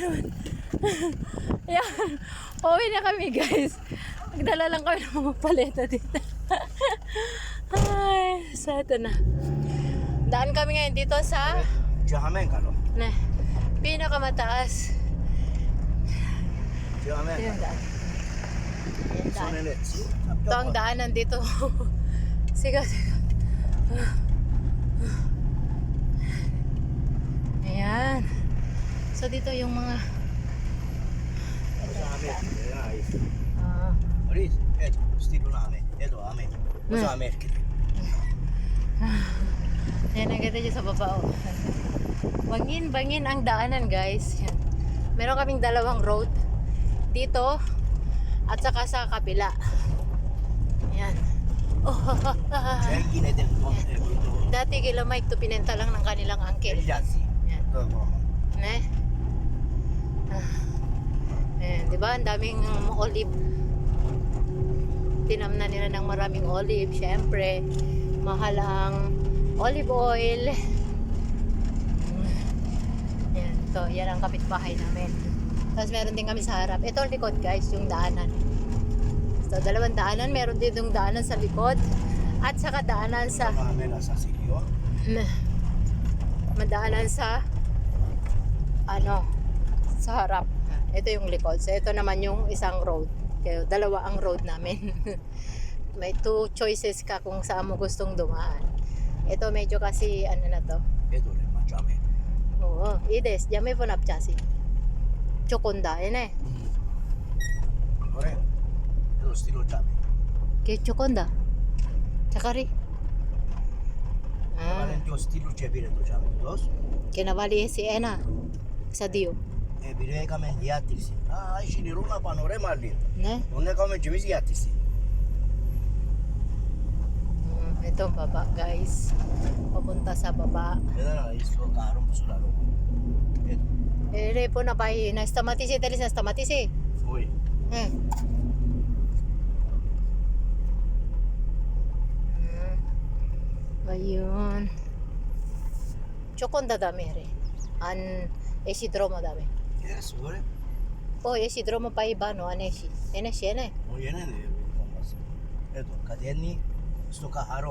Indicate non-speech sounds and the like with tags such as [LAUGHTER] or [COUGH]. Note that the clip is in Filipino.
Ayan. [LAUGHS] Pauwi na kami guys. Nagdala lang kami ng mga paleta dito. [LAUGHS] Ay, sa ito na. Daan kami ngayon dito sa Jahamen kalo. na, pinakamataas. Daan. Daan. Sonene. Ito ang daanan dito. [LAUGHS] siga, siga. Ayan. So dito yung mga Jahamen. ah, Aris, eto, stilo na ame. Eto, ame. Usa ame. Ayan, ang ganda dyan sa baba. Oh. Bangin, bangin ang daanan, guys. Yan. Meron kaming dalawang road. Dito, at saka sa kabila. Yan. [LAUGHS] Oh, dati kila Mike to pinenta lang ng kanilang jazzi. Yan. Dopo. Ne? Ah. Ayan, di ba? Ang daming olive. Tinamnan nila ng maraming olive. Siyempre, mahal ang olive oil. Ayan, to. Yan ang kapitbahay namin. Tapos meron din kami sa harap. Ito ang likod guys, yung daanan. So, dalawang daanan. Meron din yung daanan sa likod. At saka daanan sa la Sassilio. na madaanan sa ano sa harap. Ito yung likod. So ito naman yung isang road. Kaya dalawa ang road namin. [LAUGHS] May two choices ka kung saan mo gustong dumaan. Ito medyo kasi ano na to? Eto le mangiame. oo ides jame po napchasi chokonda yun eh. Ore. Eto stilo jame. kaya chokonda tsaka rin ah, Valentio stilo jebire to jame. Dos. kinabali si Ena sa Dio Kame yatisi. Ah, ishi ni runa panorama lì. ne Non è come jimisi yatisi. Mm, ito baba guys papunta sa baba Vedete il suo carro sulla loro. Eto. eh po na pa na stamatisi tali sa stamatisi Poi. eh ayun chokonda dami re an esidromo dami Yes, ore. oh esidromo pa iba no? Aneshi eneshi ene Non gliene ne Eto, cadenni sto carro